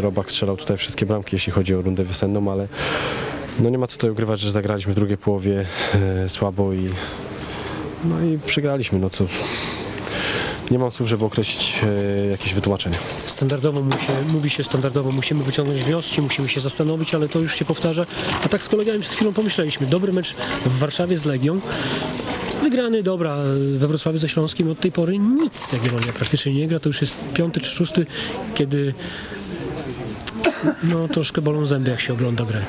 Robak strzelał tutaj wszystkie bramki, jeśli chodzi o rundę wiosenną, ale no nie ma co tutaj ukrywać, że zagraliśmy w drugiej połowie e, słabo i no i przegraliśmy, no co nie mam słów, żeby określić e, jakieś wytłumaczenie. Standardowo mu się, mówi się standardowo, musimy wyciągnąć wnioski, musimy się zastanowić, ale to już się powtarza. A tak z kolegami przed chwilą pomyśleliśmy, dobry mecz w Warszawie z Legią, wygrany, dobra, we Wrocławiu ze Śląskim od tej pory nic Jagiellonia praktycznie nie gra, to już jest piąty czy szósty, kiedy no troszkę bolą zęby, jak się ogląda grę.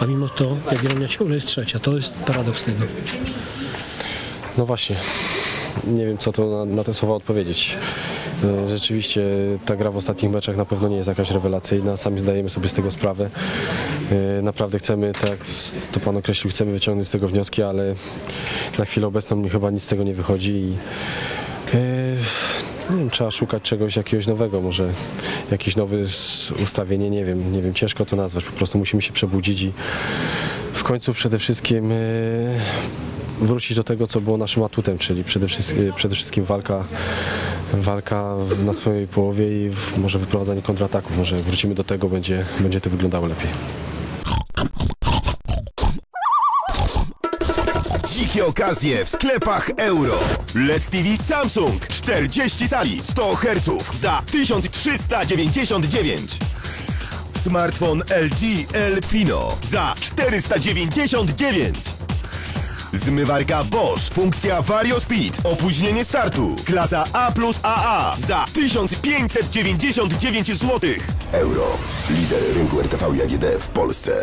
A mimo to Jagiellonia ciągle jest trzecia, to jest paradoks tego. No właśnie, nie wiem co to na, na te słowa odpowiedzieć. E, Rzeczywiście ta gra w ostatnich meczach na pewno nie jest jakaś rewelacyjna, sami zdajemy sobie z tego sprawę. E, Naprawdę chcemy, tak to Pan określił, chcemy wyciągnąć z tego wnioski, ale na chwilę obecną mi chyba nic z tego nie wychodzi i e, nie wiem, trzeba szukać czegoś jakiegoś nowego, może jakieś nowe s- ustawienie, nie wiem, nie wiem, ciężko to nazwać, po prostu musimy się przebudzić i w końcu przede wszystkim e, wrócić do tego, co było naszym atutem, czyli przede wszystkim, przede wszystkim walka, walka na swojej połowie i może wyprowadzanie kontrataków. Może wrócimy do tego, będzie, będzie to wyglądało lepiej. Dzikie okazje w sklepach euro. LED TV Samsung 40 tali 100 Hz za 1399. Smartfon LG Elfino za 499. Zmywarka Bosch, funkcja Vario Speed, opóźnienie startu, klasa A plus AA za 1599 zł. Euro, lider rynku RTV i AGD w Polsce.